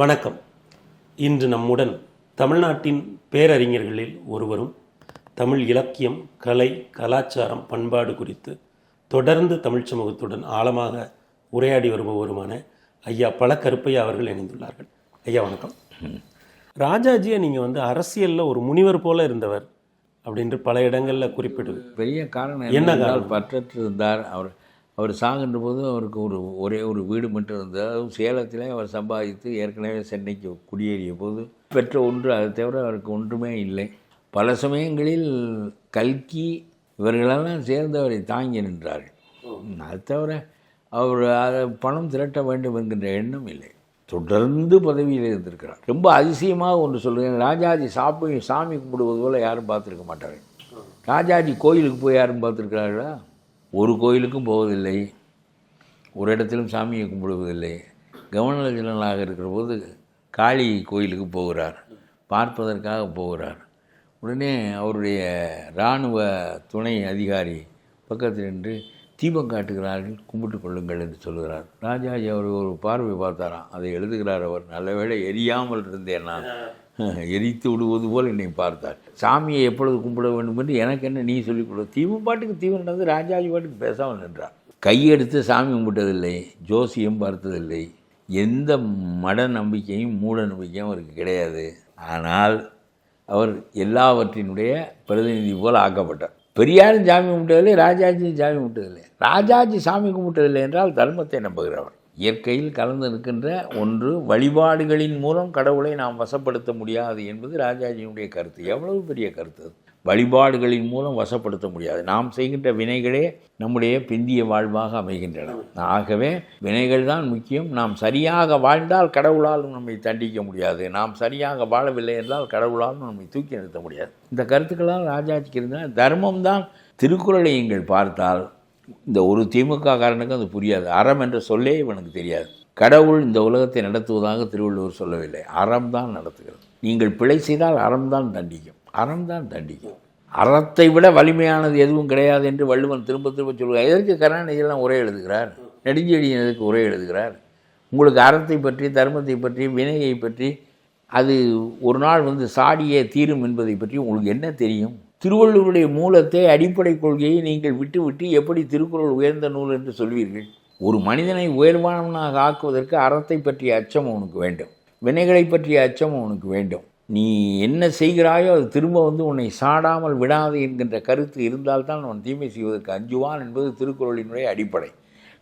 வணக்கம். இன்று நம்முடன் தமிழ்நாட்டின் பேரறிஞர்களில் ஒருவரும் தமிழ் இலக்கியம் கலை கலாச்சாரம் பண்பாடு குறித்து தொடர்ந்து தமிழ் சமூகத்துடன் ஆழமாக உரையாடி வருபவருமான ஐயா பல கருப்பையா அவர்கள் இணைந்துள்ளார்கள். ஐயா வணக்கம். ராஜாஜியை நீங்கள் வந்து அரசியலில் ஒரு முனிவர் போல இருந்தவர் அப்படின்று பல இடங்களில் குறிப்பிடுது. பெரிய காரணம் என்ன பற்றற்று இருந்தார் அவர். அவர் சாகின்ற போது அவருக்கு ஒரு ஒரே ஒரு வீடு மட்டும் இருந்தது. அதுவும் சேலத்திலே அவர் சம்பாதித்து ஏற்கனவே சென்னைக்கு குடியேறிய போது பெற்ற ஒன்று. அதை தவிர அவருக்கு ஒன்றுமே இல்லை. பல சமயங்களில் கல்கி இவர்களெல்லாம் சேர்ந்து அவரை தாங்கி நின்றார்கள். அது தவிர அவர் அதை பணம் திரட்ட வேண்டும் என்கின்ற எண்ணம் இல்லை. தொடர்ந்து பதவியில் இருந்திருக்கிறார். ரொம்ப அதிசயமாக ஒன்று சொல்லுவேன் ராஜாஜி சாப்பி சாமி கும்பிடுவது போல யாரும் பார்த்துருக்க மாட்டார்கள். ராஜாஜி கோயிலுக்கு போய் யாரும் பார்த்துருக்கிறார்களா? ஒரு கோயிலுக்கும் போவதில்லை ஒரு இடத்திலும் சாமியை கும்பிடுவதில்லை. கவனலஜனாக இருக்கிற போது காளி கோயிலுக்கு போகிறார் பார்ப்பதற்காக போகிறார். உடனே அவருடைய இராணுவ துணை அதிகாரி பக்கத்தில் நின்று தீபம் காட்டுகிறார்கள் கும்பிட்டு கொள்ளுங்கள் என்று சொல்கிறார். ராஜாஜி அவர் ஒரு பார்வை பார்த்தாராம். அதை எழுதுகிறார் அவர். நல்லவேளை எரியாமல் இருந்தேன் நான். எரித்து விடுவது போல் என்னை பார்த்தார். சாமியை எப்பொழுது கும்பிட வேண்டும் என்று எனக்கு என்ன நீ சொல்லிக் கொடு. தீவு பாட்டுக்கு தீவு நடந்து ராஜாஜி பாட்டுக்கு பேசாமல் நின்றார். கையெடுத்து சாமி கும்பிட்டதில்லை ஜோசியம் பார்த்ததில்லை. எந்த மட நம்பிக்கையும் மூட நம்பிக்கையும் அவருக்கு கிடையாது. ஆனால் அவர் எல்லாவற்றினுடைய பிரதிநிதி போல் ஆக்கப்பட்டார். பெரியாரும் சாமி கும்பிட்டதில்லை ராஜாஜியும் சாமி கும்பிட்டதில்லை. ராஜாஜி சாமி கும்பிட்டதில்லை என்றால் தர்மத்தை நம்புகிறவர். இயற்கையில் கலந்து நிற்கின்ற ஒன்று வழிபாடுகளின் மூலம் கடவுளை நாம் வசப்படுத்த முடியாது என்பது ராஜாஜியினுடைய கருத்து. எவ்வளவு பெரிய கருத்து வழிபாடுகளின் மூலம் வசப்படுத்த முடியாது. நாம் செய்கின்ற வினைகளே நம்முடைய பிந்திய வாழ்வாக அமைகின்றன. ஆகவே வினைகள் தான் முக்கியம். நாம் சரியாக வாழ்ந்தால் கடவுளாலும் நம்மை தண்டிக்க முடியாது. நாம் சரியாக வாழவில்லை என்றால் கடவுளாலும் நம்மை தூக்கி நிறுத்த முடியாது. இந்த கருத்துக்களால் ராஜாஜிக்கு இருந்தால் தர்மம் தான் திருக்குறளை நீங்கள் பார்த்தால் இந்த ஒரு திமுக காரனுக்கு அது புரியாது. அறம் என்ற சொல்லே இவனுக்கு தெரியாது. கடவுள் இந்த உலகத்தை நடத்துவதாக திருவள்ளுவர் சொல்லவில்லை. அறம் தான் நடத்துகிறது. நீங்கள் பிழை செய்தால் அறம் தான் தண்டிக்கும். அறம் தான் தண்டிக்கும். அறத்தை விட வலிமையானது எதுவும் கிடையாது என்று வள்ளுவன் திரும்ப திரும்ப சொல்லுவார் எதற்கு கருணாநிதியெல்லாம் உரை எழுதுகிறார்? நெடுஞ்செழியன் எதற்கு உரை எழுதுகிறார்? உங்களுக்கு அறத்தை பற்றி தர்மத்தை பற்றி வினையை பற்றி அது ஒரு நாள் வந்து சாடியே தீரும் என்பதை பற்றி உங்களுக்கு என்ன தெரியும்? திருவள்ளுவருடைய மூலத்தை அடிப்படை கொள்கையை நீங்கள் விட்டுவிட்டு எப்படி திருக்குறள் உயர்ந்த நூல் என்று சொல்வீர்கள்? ஒரு மனிதனை உயர்வானவனாக ஆக்குவதற்கு அறத்தை பற்றிய அச்சம் உனக்கு வேண்டும். வினைகளை பற்றிய அச்சம் உனக்கு வேண்டும். நீ என்ன செய்கிறாயோ அது திரும்ப வந்து உன்னை சாடாமல் விடாது என்கின்ற கருத்து இருந்தால்தான் அவன் தீமை செய்வதற்கு அஞ்சுவான் என்பது திருக்குறளினுடைய அடிப்படை.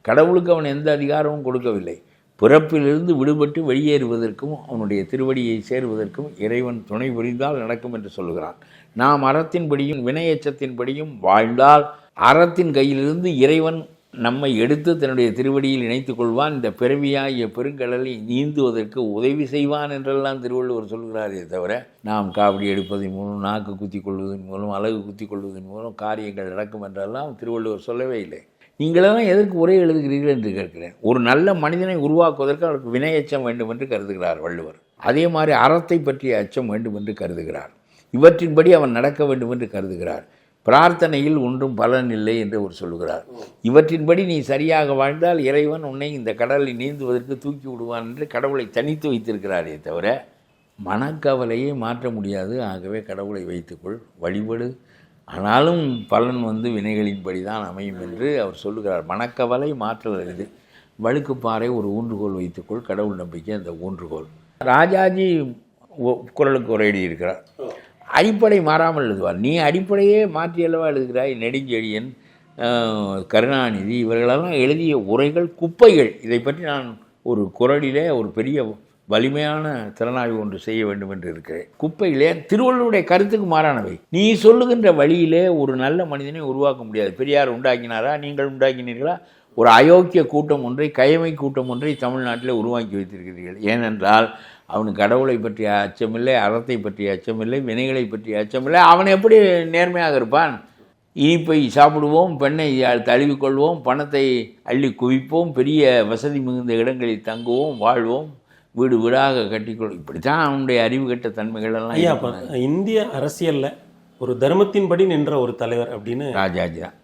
கடவுளுக்கு அவன் எந்த அதிகாரமும் கொடுக்கவில்லை. பிறப்பிலிருந்து விடுபட்டு வெளியேறுவதற்கும் அவனுடைய திருவடியை சேருவதற்கும் இறைவன் துணை புரிந்தால் நடக்கும் என்று சொல்லுகிறான். நாம் அறத்தின்படியும் வினையச்சத்தின்படியும் வாழ்ந்தால் அறத்தின் கையிலிருந்து இறைவன் நம்மை எடுத்து தன்னுடைய திருவடியில் இணைத்துக் கொள்வான். இந்த பிறவியாகிய பெருங்கடலை நீந்துவதற்கு உதவி செய்வான் என்றெல்லாம் திருவள்ளுவர் சொல்கிறாரே தவிர நாம் காவடி எடுப்பதன் மூலம் நாக்கு குத்தி கொள்வதன் மூலம் அழகு குத்தி கொள்வதன் மூலம் காரியங்கள் நடக்கும் என்றெல்லாம் திருவள்ளுவர் சொல்லவே இல்லை. நீங்களெல்லாம் எதற்கு உரை எழுதுகிறீர்கள் என்று கேட்கிறேன். ஒரு நல்ல மனிதனை உருவாக்குவதற்கு அவருக்கு வினையச்சம் வேண்டும் என்று கருதுகிறார் வள்ளுவர். அதே மாதிரி அறத்தை பற்றிய அச்சம் வேண்டும் என்று கருதுகிறார். இவற்றின்படி அவன் நடக்க வேண்டும் என்று கருதுகிறார். பிரார்த்தனையில் ஒன்றும் பலன் இல்லை என்று அவர் சொல்லுகிறார். இவற்றின்படி நீ சரியாக வாழ்ந்தால் இறைவன் உன்னை இந்த கடலில் நீந்துவதற்கு தூக்கி விடுவான் என்று கடவுளை தனித்து வைத்திருக்கிறாரே தவிர மனக்கவலையை மாற்ற முடியாது. ஆகவே கடவுளை வைத்துக்கொள். வழிபடு. ஆனாலும் பலன் வந்து வினைகளின்படி தான் அமையும் என்று அவர் சொல்லுகிறார். மனக்கவலை மாற்றல் இது வழுக்குப்பாறை ஒரு ஊன்றுகோல் வைத்துக்கொள் கடவுள் நம்பிக்கை அந்த ஊன்றுகோல். ராஜாஜி குரலுக்கு உரையடி இருக்கிறார். அடிப்படை மாறாமல் எழுதுவார். நீ அடிப்படையே மாற்றி அல்லவா எழுதுகிறாய்? நெடுஞ்செழியன் கருணாநிதி இவர்களெல்லாம் எழுதிய உரைகள் குப்பைகள். இதை பற்றி நான் ஒரு குரலிலே ஒரு பெரிய வலிமையான திறனாய்வு ஒன்று செய்ய வேண்டும் என்று இருக்கிறேன். குப்பையிலே திருவள்ளுவருடைய கருத்துக்கு மாறானவை. நீ சொல்லுகின்ற வழியிலே ஒரு நல்ல மனிதனை உருவாக்க முடியாது. பெரியார் உண்டாக்கினாரா? நீங்கள் உண்டாக்கினீர்களா? ஒரு அயோக்கிய கூட்டம் ஒன்றை கைமை கூட்டம் ஒன்றை தமிழ்நாட்டில் உருவாக்கி வைத்திருக்கிறீர்கள். ஏனென்றால் அவனுக்கு கடவுளை பற்றிய அச்சமில்லை அறத்தை பற்றிய அச்சமில்லை வினைகளை பற்றிய அச்சமில்லை அவன் எப்படி நேர்மையாக இருப்பான்? இனிப்பை சாப்பிடுவோம் பெண்ணை தழுவிக்கொள்வோம் பணத்தை அள்ளி குவிப்போம் பெரிய வசதி மிகுந்த இடங்களில் தங்குவோம் வாழ்வோம். வீடு வீடாக கட்டிக்கொள் இப்படித்தான் அவனுடைய அறிவு கெட்ட தன்மைகள் எல்லாம் ஐயா இந்திய அரசியல்ல ஒரு தர்மத்தின்படி நின்ற ஒரு தலைவர் அப்படின்னு ராஜாஜி தான்.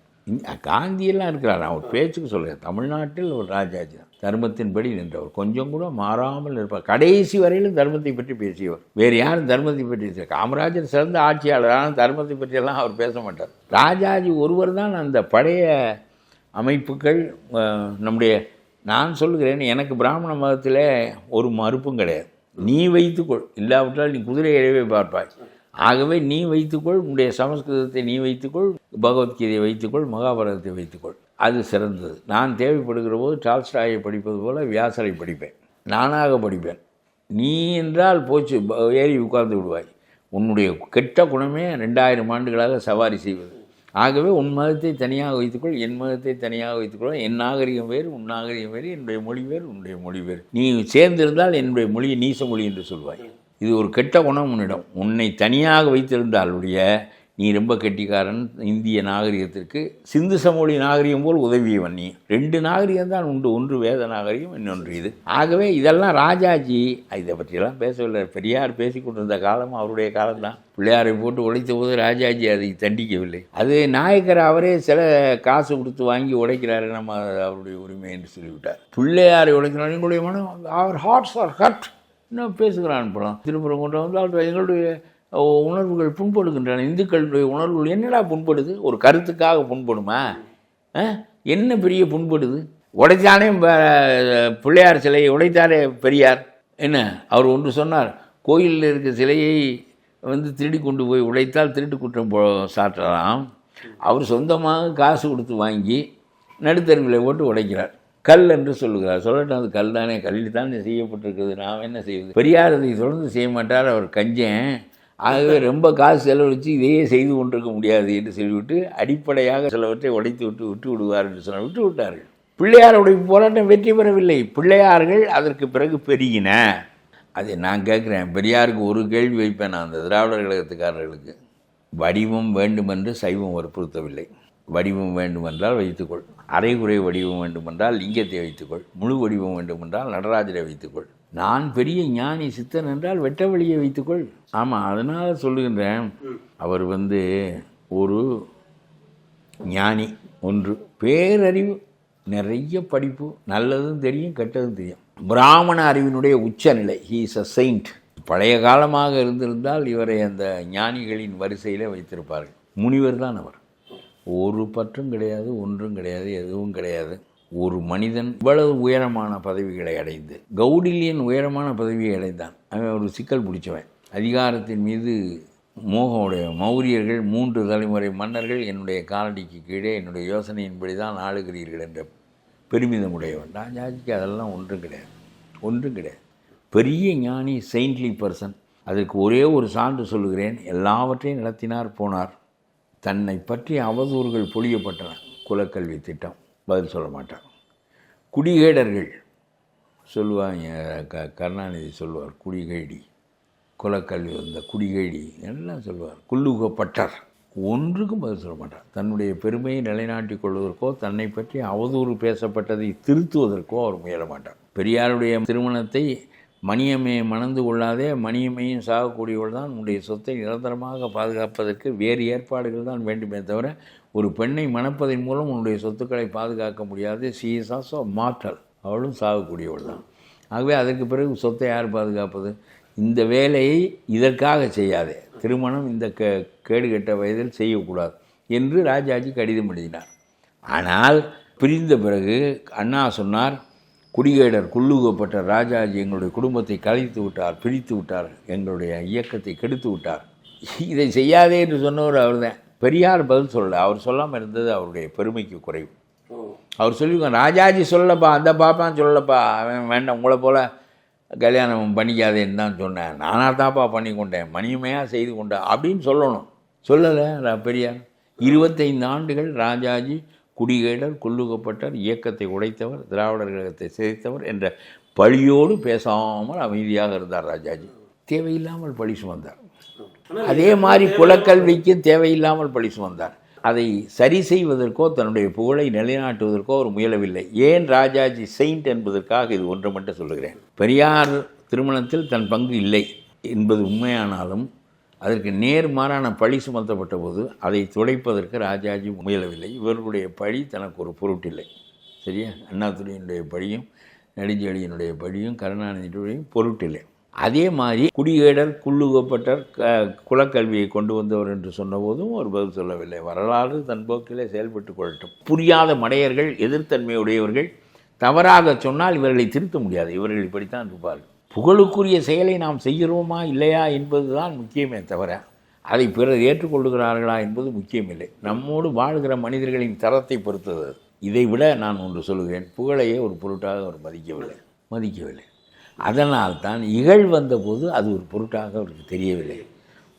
காந்தியெல்லாம் இருக்கிறார். நான் ஒரு பேச்சுக்கு சொல்கிறேன் தமிழ்நாட்டில் ஒரு ராஜாஜி தான். தர்மத்தின்படி நின்றவர். கொஞ்சம் கூட மாறாமல் இருப்பார் கடைசி வரையிலும் தர்மத்தை பற்றி பேசியவர். வேறு யாரும் தர்மத்தை பற்றி காமராஜர் சிறந்த ஆட்சியாளர். ஆனால் தர்மத்தை பற்றியெல்லாம் அவர் பேச மாட்டார். ராஜாஜி ஒருவர் தான் அந்த பழைய அமைப்புகள் நம்முடைய நான் சொல்லுகிறேன் எனக்கு பிராமண மதத்தில் ஒரு மறுப்பும் கிடையாது. நீ வைத்துக்கொள். இல்லாவிட்டால் நீ குதிரை எழவே பார்ப்பாய். ஆகவே நீ வைத்துக்கொள் உன்னுடைய சமஸ்கிருதத்தை நீ வைத்துக்கொள் பகவத்கீதையை வைத்துக்கொள் மகாபாரதத்தை வைத்துக்கொள். அது சிறந்தது. நான் தேவைப்படுகிற போது டால்ஸ்டாயை படிப்பது போல் வியாசரை படிப்பேன். நானாக படிப்பேன். நீ என்றால் போச்சு ஏறி உட்கார்ந்து விடுவாய். உன்னுடைய கெட்ட குணமே ரெண்டாயிரம் ஆண்டுகளாக சவாரி செய்வது. ஆகவே உன் மதத்தை தனியாக வைத்துக்கொள் என் மதத்தை தனியாக வைத்துக்கொள். என் நாகரிகம் வேறு உன் நாகரிகம் வேறு என்னுடைய மொழி வேறு உன்னுடைய மொழி வேறு. நீ சேர்ந்திருந்தால் என்னுடைய மொழியை நீச மொழி என்று சொல்வாய். இது ஒரு கெட்ட குணம் உன்னிடம். உன்னை தனியாக வைத்திருந்தாலுடைய நீ ரொம்ப கெட்டிக்காரன் இந்திய நாகரிகத்திற்கு. சிந்து சமொழி நாகரிகம் போல் உதவியவன் நீ. ரெண்டு நாகரிகம் தான் உண்டு. ஒன்று வேத நாகரிகம் இன்னொன்று இது. ஆகவே இதெல்லாம் ராஜாஜி இதை பற்றியெல்லாம் பேசவில்லை. பெரியார் பேசி கொண்டிருந்த காலம் அவருடைய காலம்தான். பிள்ளையாரை போட்டு உடைத்த போது ராஜாஜி அதை தண்டிக்கவில்லை. அது நாயக்கர் அவரே சில காசு கொடுத்து வாங்கி உடைக்கிறாரு நம்ம அவருடைய உரிமை என்று சொல்லிவிட்டார். பிள்ளையாரை உடைக்கிறார். எங்களுடைய மனம் அவர் ஹார்ட்ஸ் ஆர் ஹட் இன்னும் பேசுகிறான் படம் திருப்புறம் கொண்டு வந்தால் எங்களுடைய உணர்வுகள் புண்படுகின்றன. இந்துக்களுடைய உணர்வுகள் என்னடா புண்படுது? ஒரு கருத்துக்காக புண்படுமா? ஆ? என்ன பெரிய புண்படுது? உடைத்தானே பிள்ளையார் சிலையை உடைத்தாரே பெரியார். என்ன? அவர் ஒன்று சொன்னார் கோயிலில் இருக்க சிலையை வந்து திருடி கொண்டு போய் உடைத்தால் திருட்டு குற்றம் போ சாட்டலாம் அவர் சொந்தமாக காசு கொடுத்து வாங்கி நடுத்தருவில் போட்டு உடைக்கிறார். கல் என்று சொல்லுகிறார். சொல்லட்டும் அது கல் தானே கல்லில் தானே செய்யப்பட்டிருக்கிறது. நாம் என்ன செய்வது? பெரியார் அதை தொடர்ந்து செய்ய மாட்டார். அவர் கஞ்சேன். ஆகவே ரொம்ப காசு செலவழித்து இதையே செய்து கொண்டிருக்க முடியாது என்று சொல்லிவிட்டு அடிப்படையாக சிலவற்றை உடைத்து விட்டு விட்டு விடுவார் என்று சொன்னால் விட்டு விட்டார்கள். பிள்ளையாருடைய போராட்டம் வெற்றி பெறவில்லை. பிள்ளையார்கள் அதற்கு பிறகு பெருகின. அதை நான் கேட்குறேன். பெரியாருக்கு ஒரு கேள்வி வைப்பேன் நான் அந்த திராவிடர் கழகத்துக்காரர்களுக்கு. வடிவம் வேண்டுமென்று சைவம் வற்புறுத்தவில்லை. வடிவம் வேண்டுமென்றால் வைத்துக்கொள். அரைகுறை வடிவம் வேண்டுமென்றால் லிங்கத்தை வைத்துக்கொள். முழு வடிவம் வேண்டுமென்றால் நடராஜரை வைத்துக்கொள். நான் பெரிய ஞானி சித்தன் என்றால் வெட்ட வழியை வைத்துக்கொள். ஆமாம் அதனால் சொல்லுகின்றேன். அவர் வந்து ஒரு ஞானி ஒன்று. பேரறிவு நிறைய படிப்பு நல்லதும் தெரியும் கெட்டதும் தெரியும். பிராமண அறிவினுடைய உச்சநிலை ஹீ இஸ் அ செயிண்ட் பழைய காலமாக இருந்திருந்தால் இவரை அந்த ஞானிகளின் வரிசையில் வைத்திருப்பார்கள். முனிவர் தான் அவர். ஒரு பற்றும் கிடையாது ஒன்றும் கிடையாது எதுவும் கிடையாது. ஒரு மனிதன் இவ்வளவு உயரமான பதவிகளை அடைந்து கௌடில்யன் உயரமான பதவியை அடைந்தான். அவன் ஒரு சிக்கல் பிடிச்சவன். அதிகாரத்தின் மீது மோகம் உடைய மௌரியர்கள் மூன்று தலைமுறை மன்னர்கள் என்னுடைய காலடிக்கு கீழே என்னுடைய யோசனையின்படி தான் ஆளுகிறீர்கள் என்ற பெருமிதம் உடையவன் ராஜாஜிக்கு அதெல்லாம் ஒன்றும் கிடையாது. ஒன்றும் கிடையாது. பெரிய ஞானி செயின்ட்லி பர்சன் அதற்கு ஒரே ஒரு சான்று சொல்லுகிறேன். எல்லாவற்றையும் நடத்தினார் போனார். தன்னை பற்றி அவதூறுகள் பொழியப்பட்டன. குலக்கல்வி திட்டம். பதில் சொல்ல மாட்டார் குடிகேடர்கள் சொல்லுவாங்க க கருணாநிதி சொல்லுவார் குடிகேடி குலக்கல்வி வந்த குடிகேடி எல்லாம் சொல்லுவார். குல்லுகப்பட்டார் ஒன்றுக்கும் பதில் சொல்ல மாட்டார். தன்னுடைய பெருமையை நிலைநாட்டிக் கொள்வதற்கோ தன்னை பற்றி அவதூறு பேசப்பட்டதை திருத்துவதற்கோ அவர் முயல மாட்டார். பெரியாருடைய திருமணத்தை மணியம்மையை மணந்து கொள்ளாதே மணியம்மையும் சாகக்கூடியவள் தான் உன்னுடைய சொத்தை நிரந்தரமாக பாதுகாப்பதற்கு வேறு ஏற்பாடுகள் தான் வேண்டுமே தவிர ஒரு பெண்ணை மணப்பதன் மூலம் உன்னுடைய சொத்துக்களை பாதுகாக்க முடியாது. சி இஸ் ஆல்சோ மாற்றல் அவளும் சாகக்கூடியவள் தான். ஆகவே அதற்கு பிறகு சொத்தை யார் பாதுகாப்பது? இந்த வேலையை இதற்காக செய்யாதே. திருமணம் இந்த கே கேடுகெட்ட வயதில் செய்யக்கூடாது என்று ராஜாஜி கடிதம் எழுதினார். ஆனால் பிரிந்த பிறகு அண்ணா சொன்னார் குடிகேடர் குள்ளுகப்பட்ட ராஜாஜி எங்களுடைய குடும்பத்தை கலைத்து விட்டார் பிரித்து விட்டார் எங்களுடைய இயக்கத்தை கெடுத்து விட்டார். இதை செய்யாதே என்று சொன்னவர் அவர்தான். பெரியார் பதில் சொல்லலை. அவர் சொல்லாமல் இருந்தது அவருடைய பெருமைக்கு குறைவு. அவர் சொல்லியிருக்காங்க ராஜாஜி சொல்லப்பா அந்த பாப்பான்னு சொல்லப்பா அவன் வேண்டாம் உங்களை போல் கல்யாணம் பண்ணிக்காதேன்னு தான் சொன்னேன். நானாக தான்ப்பா பண்ணி கொண்டேன் மணியமையாக செய்து கொண்டேன் அப்படின்னு சொல்லணும். சொல்லலை பெரியார். இருபத்தைந்து ஆண்டுகள் ராஜாஜி குடிகேடர் கொல்லுகப்பட்டார் இயக்கத்தை உடைத்தவர் திராவிடர் கழகத்தை சிதைத்தவர் என்ற பழியோடு பேசாமல் அமைதியாக இருந்தார் ராஜாஜி. தேவையில்லாமல் பழி சுமந்தார். அதே மாதிரி குலக்கல்விக்கு தேவையில்லாமல் பழி சுமந்தார் அதை சரி செய்வதற்கோ தன்னுடைய புகழை நிலைநாட்டுவதற்கோ அவர் முயலவில்லை. ஏன் ராஜாஜி செயின்ட் என்பதற்காக இது ஒன்று மட்டும் சொல்லுகிறேன். பெரியார் திருமணத்தில் தன் பங்கு இல்லை என்பது உண்மையானாலும் அதற்கு நேர்மாறான பழி சுமத்தப்பட்ட போது அதை துடைப்பதற்கு ராஜாஜி முயலவில்லை. இவர்களுடைய பழி தனக்கு ஒரு பொருட்டில்லை. சரியா? அண்ணாதுரையினுடைய படியும் நெடுஞ்செழியனுடைய படியும் கருணாநிதியுடைய பொருட்டில்லை. அதே மாதிரி குடியேடர் குள்ளுகப்பட்டர் க குலக்கல்வியை கொண்டு வந்தவர் என்று சொன்னபோதும் ஒரு பதில் சொல்லவில்லை. வரலாறு தன் போக்கிலே செயல்பட்டு கொள்ளட்டும். புரியாத மடையர்கள் எதிர்த்தன்மையுடையவர்கள் தவறாக சொன்னால் இவர்களை திருத்த முடியாது. இவர்கள் இப்படித்தான் இருப்பார்கள். புகழுக்குரிய செயலை நாம் செய்கிறோமா இல்லையா என்பதுதான் முக்கியமே தவிர அதை பிறர் ஏற்றுக்கொள்ளுகிறார்களா என்பது முக்கியமில்லை. நம்மோடு வாழ்கிற மனிதர்களின் தரத்தை பொறுத்தது இதைவிட இதை விட நான் ஒன்று சொல்கிறேன் புகழையே ஒரு பொருட்டாக அவர் மதிக்கவில்லை. மதிக்கவில்லை. அதனால் தான் இகழ் வந்தபோது அது ஒரு பொருட்டாக அவருக்கு தெரியவில்லை.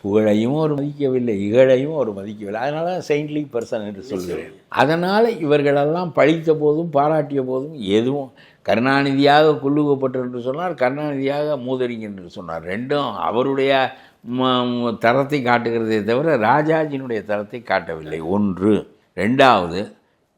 புகழையும் அவர் மதிக்கவில்லை இகழையும் அவர் மதிக்கவில்லை. அதனால செயின்ட்லி பர்சன் என்று சொல்கிறேன். அதனால் இவர்களெல்லாம் பழித்த போதும் பாராட்டிய போதும் எதுவும் கருணாநிதியாக கொள்ளுகப்பட்டர் என்று சொன்னார் கருணாநிதியாக மூதறிஞர் என்று சொன்னார். ரெண்டும் அவருடைய தரத்தை காட்டுகிறதே தவிர ராஜாஜினுடைய தரத்தை காட்டவில்லை. ஒன்று. ரெண்டாவது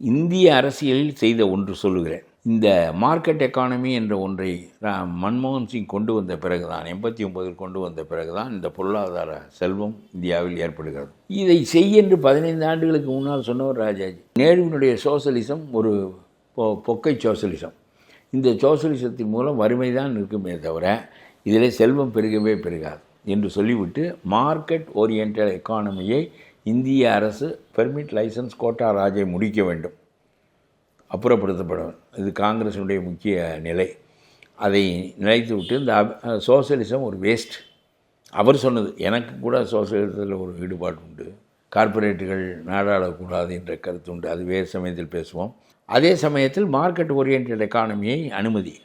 இந்திய அரசியலில் செய்த ஒன்று சொல்லுகிறேன். இந்த மார்க்கெட் எக்கானமி என்ற ஒன்றை ரா- மன்மோகன் சிங் கொண்டு வந்த பிறகு தான் எண்பத்தி ஒன்பதில் கொண்டு வந்த பிறகு தான் இந்த பொருளாதார செல்வம் இந்தியாவில் ஏற்படுகிறது. இதை செய் என்று பதினைந்து ஆண்டுகளுக்கு முன்னால் சொன்னவர் ராஜாஜி. நேருவினுடைய சோசலிசம் ஒரு பொ- பொக்கை சோசலிசம். இந்த சோசலிசத்தின் மூலம் வறுமை தான் இருக்குமே தவிர இதில் செல்வம் பெருகவே பெருகாது என்று சொல்லிவிட்டு மார்க்கெட் ஓரியன்ட் எக்கானமியை இந்திய அரசு பெர்மிட் லைசன்ஸ் கோட்டா ராஜை முடிக்க வேண்டும். அப்புறப்படுத்தப்படும். இது காங்கிரஸினுடைய முக்கிய நிலை. அதை நிலைத்து விட்டு இந்த சோசியலிசம் ஒரு வேஸ்ட் அவர் சொன்னது எனக்கு கூட சோசலிசத்தில் ஒரு ஈடுபாடு உண்டு. கார்ப்பரேட்டுகள் நாடாளக்கூடாது என்ற கருத்து உண்டு. அது வேறு சமயத்தில் பேசுவோம். அதே சமயத்தில் மார்க்கெட் ஓரியன்ட் எக்கானமியை அனுமதி.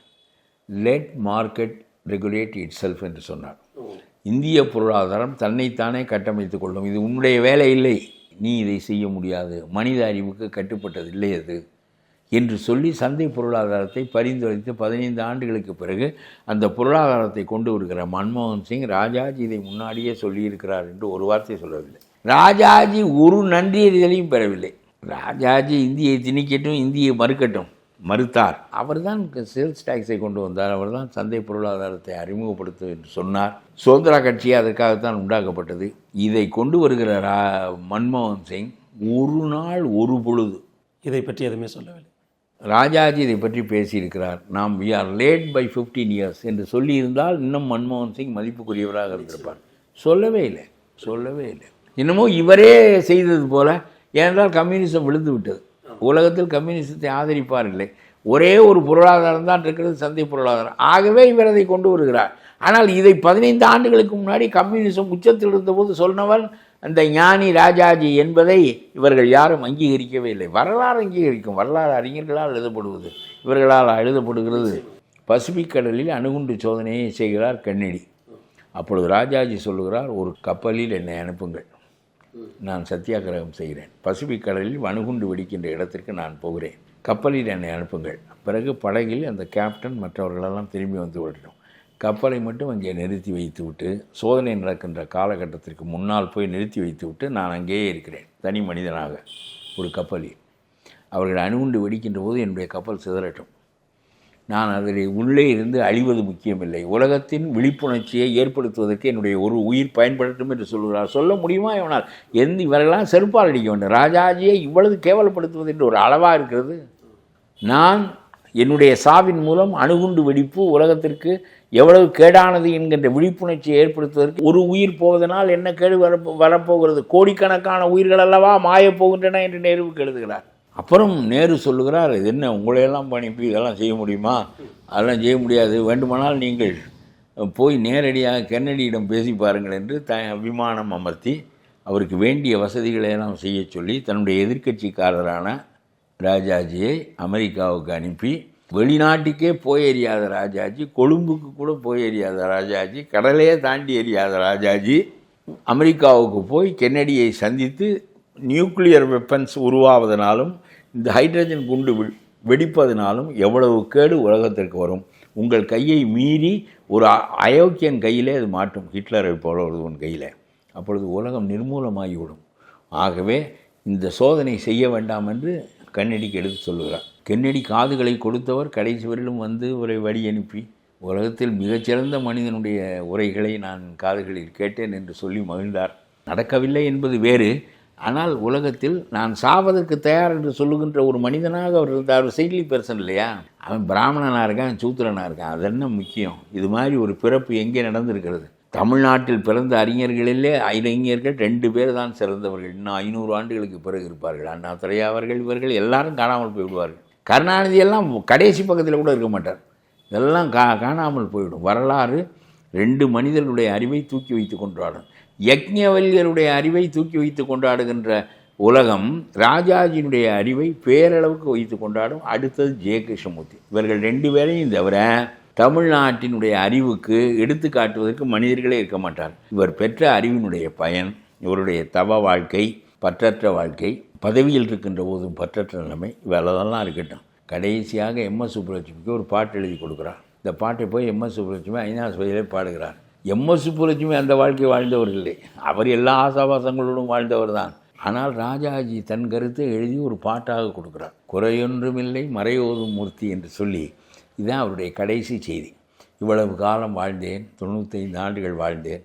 Let market regulate itself என்று சொன்னார். இந்திய பொருளாதாரம் தன்னைத்தானே கட்டமைத்து கொள்ளும். இது உன்னுடைய வேலை இல்லை. நீ இதை செய்ய முடியாது. மனித அறிவுக்கு கட்டுப்பட்டது இல்லை அது. என்று சொல்லி சந்தை பொருளாதாரத்தை பரிந்துரைத்து பதினைந்து ஆண்டுகளுக்கு பிறகு அந்த பொருளாதாரத்தை கொண்டு வருகிற மன்மோகன் சிங் ராஜாஜி இதை முன்னாடியே சொல்லியிருக்கிறார் என்று ஒரு வார்த்தை சொல்லவில்லை. ராஜாஜி ஒரு நன்றியறிதலையும் பெறவில்லை. ராஜாஜி இந்தியை திணிக்கட்டும் இந்தியை மறுக்கட்டும். மறுத்தார். அவர்தான் சேல்ஸ் டாக்ஸை கொண்டு வந்தார். அவர்தான் சந்தை பொருளாதாரத்தை அறிமுகப்படுத்து என்று சொன்னார். சுதந்திரா கட்சி அதற்காகத்தான் உண்டாக்கப்பட்டது. இதை கொண்டு வருகிற ரா மன்மோகன் சிங் ஒரு நாள் ஒரு பொழுது. இதை பற்றி எதுவுமே சொல்லவில்லை. ராஜாஜி இதை பற்றி பேசியிருக்கிறார். நாம் we are late by 15 years என்று சொல்லியிருந்தால் இன்னும் மன்மோகன் சிங் மதிப்புக்குரியவராக இருந்திருப்பார். சொல்லவே இல்லை. சொல்லவே இல்லை. இன்னமும் இவரே செய்தது போல ஏனென்றால் கம்யூனிசம் விழுந்து விட்டது. உலகத்தில் கம்யூனிசத்தை ஆதரிப்பார் இல்லை. ஒரே ஒரு பொருளாதாரம் தான் இருக்கிறது சந்தை பொருளாதாரம். ஆகவே இவர் அதை கொண்டு வருகிறார். ஆனால் இதை பதினைந்து ஆண்டுகளுக்கு முன்னாடி கம்யூனிசம் உச்சத்தில் இருந்தபோது சொன்னவன் அந்த ஞானி ராஜாஜி என்பதை இவர்கள் யாரும் அங்கீகரிக்கவே இல்லை. வரலாறு அங்கீகரிக்கும். வரலாறு அறிஞர்களால் எழுதப்படுவது இவர்களால் எழுதப்படுகிறது பசிபிக் கடலில் அணுகுண்டு சோதனையை செய்கிறார் கண்ணெடி. அப்பொழுது ராஜாஜி சொல்லுகிறார் ஒரு கப்பலில் என்னை அனுப்புங்கள். நான் சத்தியாகிரகம் செய்கிறேன். பசிபிக் கடலில் அணுகுண்டு வெடிக்கின்ற இடத்திற்கு நான் போகிறேன். கப்பலில் என்னை அனுப்புங்கள். பிறகு படகில் அந்த கேப்டன் மற்றவர்களெல்லாம் திரும்பி வந்து விடட்டும் கப்பலை மட்டும் அங்கே நிறுத்தி வைத்துவிட்டு சோதனை நடக்கின்ற காலகட்டத்திற்கு முன்னால் போய் நிறுத்தி வைத்துவிட்டு நான் அங்கேயே இருக்கிறேன் தனி மனிதனாக ஒரு கப்பலில். அவர்கள் அணுகுண்டு வெடிக்கின்ற போது என்னுடைய கப்பல் சிதறட்டும். நான் அதில் உள்ளே இருந்து அழிவது முக்கியமில்லை. உலகத்தின் விழிப்புணர்ச்சியை ஏற்படுத்துவதற்கு என்னுடைய ஒரு உயிர் பயன்படுத்தும் என்று சொல்கிறார். சொல்ல முடியுமா இவனால்? எந்த இவரெல்லாம் செருப்பால் அடிக்க வேண்டும்? ராஜாஜியை இவ்வளவு கேவலப்படுத்துவது என்று ஒரு அளவாக இருக்கிறது? நான் என்னுடைய சாவின் மூலம் அணுகுண்டு வெடிப்பு உலகத்திற்கு எவ்வளவு கேடானது என்கின்ற விழிப்புணர்ச்சியை ஏற்படுத்துவதற்கு ஒரு உயிர் போவதனால் என்ன கேடு வர வரப்போகிறது? கோடிக்கணக்கான உயிர்கள் அல்லவா மாயப் போகின்றன என்று நேருவுக்கு எழுதுகிறார். அப்புறம் நேரு சொல்லுகிறார் இது என்ன உங்களையெல்லாம் பணிப்பு இதெல்லாம் செய்ய முடியுமா? அதெல்லாம் செய்ய முடியாது. வேண்டுமானால் நீங்கள் போய் நேரடியாக கென்னடியிடம் பேசி பாருங்கள் என்று த விமானம் அமர்த்தி அவருக்கு வேண்டிய வசதிகளை எல்லாம் செய்ய சொல்லி தன்னுடைய எதிர்க்கட்சிக்காரரான ராஜாஜியை அமெரிக்காவுக்கு அனுப்பி வெளிநாட்டுக்கே போய் எறியாத ராஜாஜி கொழும்புக்கு கூட போய் எறியாத ராஜாஜி கடலையே தாண்டி எறியாத ராஜாஜி அமெரிக்காவுக்கு போய் கென்னடியை சந்தித்து நியூக்ளியர் வெப்பன்ஸ் உருவாவதனாலும் இந்த ஹைட்ரஜன் குண்டு வெ- வெடிப்பதனாலும் எவ்வளவு கேடு உலகத்திற்கு வரும். உங்கள் கையை மீறி ஒரு அயோக்கியன் கையிலே அது மாட்டும். ஹிட்லரை போல ஒருவன் கையில். அப்பொழுது உலகம் நிர்மூலமாகிவிடும். ஆகவே இந்த சோதனை செய்ய வேண்டாம் என்று கன்னடிக்கு எடுத்து சொல்லுகிறார். கென்னடி காதுகளை கொடுத்தவர் கடைசி வரையிலும் வந்து ஒரு வழி அனுப்பி உலகத்தில் மிகச்சிறந்த மனிதனுடைய உரைகளை நான் காதுகளில் கேட்டேன் என்று சொல்லி மகிழ்ந்தார். நடக்கவில்லை என்பது வேறு. ஆனால் உலகத்தில் நான் சாவதற்கு தயார் என்று சொல்லுகின்ற ஒரு மனிதனாக அவர் இருந்தார். அவர் செய்தி பெர்சன் இல்லையா? அவன் பிராமணனாக இருக்கான் சூத்திரனாக இருக்கான். அது என்ன முக்கியம்? இது மாதிரி ஒரு பிறப்பு எங்கே நடந்திருக்கிறது? தமிழ்நாட்டில் பிறந்த அறிஞர்களிலே அறிஞர்கள் ரெண்டு பேர் தான் சிறந்தவர்கள். இன்னும் ஐநூறு ஆண்டுகளுக்கு பிறகு இருப்பார்கள். அண்ணாதுரை அவர்கள் இவர்கள் எல்லாரும் காணாமல் போய்விடுவார்கள். கருணாநிதி எல்லாம் கடைசி பக்கத்தில் கூட இருக்க மாட்டார். இதெல்லாம் கா காணாமல் போய்விடும். வரலாறு ரெண்டு மனிதர்களுடைய அறிவை தூக்கி வைத்து கொண்டாடும். யக்ஞவல்யருடைய அறிவை தூக்கி வைத்து கொண்டாடுகின்ற உலகம் ராஜாஜியினுடைய அறிவை பேரளவுக்கு வைத்து கொண்டாடும். அடுத்தது ஜெயகிருஷ்ணமூர்த்தி. இவர்கள் ரெண்டு பேரையும் தவிர தமிழ்நாட்டினுடைய அறிவுக்கு எடுத்து காட்டுவதற்கு மனிதர்களே இருக்க மாட்டார் இவர் பெற்ற அறிவினுடைய பயன் இவருடைய தவ வாழ்க்கை பற்றற்ற வாழ்க்கை பதவியில் இருக்கின்ற போதும் பற்றற்ற நிலைமை இவ்வளோதெல்லாம் இருக்கட்டும். கடைசியாக எம்எஸ் சுப்புலட்சுமிக்கு ஒரு பாட்டு எழுதி கொடுக்குறார். இந்த பாட்டை போய் எம்எஸ் சுப்புலட்சுமி ஐநா சுவையிலே பாடுகிறார். எம்எஸ் சுப்புலட்சுமி அந்த வாழ்க்கை வாழ்ந்தவர் இல்லை. அவர் எல்லா ஆசாபாசங்களோடும் வாழ்ந்தவர் தான். ஆனால் ராஜாஜி தன் கருத்தை எழுதி ஒரு பாட்டாக கொடுக்குறார். குறையொன்றுமில்லை மறையோதும் மூர்த்தி என்று சொல்லி இதுதான் அவருடைய கடைசி செய்தி. இவ்வளவு காலம் வாழ்ந்தேன் தொண்ணூத்தைந்து ஆண்டுகள் வாழ்ந்தேன்.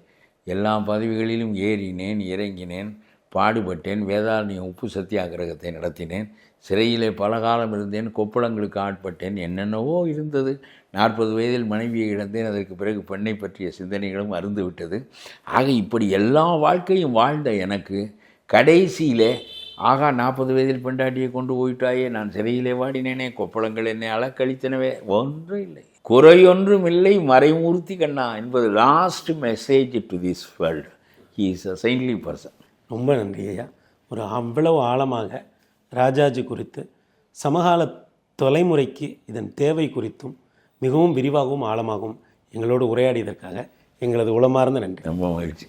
எல்லா பதவிகளிலும் ஏறினேன் இறங்கினேன் பாடுபட்டேன் வேதாரண்ய உப்பு சத்தியாகிரகத்தை நடத்தினேன் சிறையிலே பல காலம் இருந்தேன் கொப்பளங்களுக்கு ஆட்பட்டேன் என்னென்னவோ இருந்தது. நாற்பது வயதில் மனைவியை இழந்தேன் அதற்கு பிறகு பெண்ணை பற்றிய சிந்தனைகளும் அருந்து விட்டது ஆக இப்படி எல்லா வாழ்க்கையும் வாழ்ந்த எனக்கு கடைசியிலே ஆகா நாற்பது வயதில் பெண்டாட்டியை கொண்டு போயிட்டாயே நான் சிறையிலே வாடினேனே கொப்பளங்கள் என்னை அலக்கழித்தனவே. ஒன்றும் இல்லை. குறையொன்றும் இல்லை. மறைமூர்த்தி கண்ணா என்பது last message to this world he is a saintly person ரொம்ப நன்றி ஐயா. ஒரு அவ்வளவு ஆழமாக ராஜாஜி குறித்து சமகால தலைமுறைக்கு இதன் தேவை குறித்தும் மிகவும் விரிவாகவும் ஆழமாகவும் எங்களோடு உரையாடியதற்காக எங்களது உளமார்ந்த நன்றி. ரொம்ப மகிழ்ச்சி.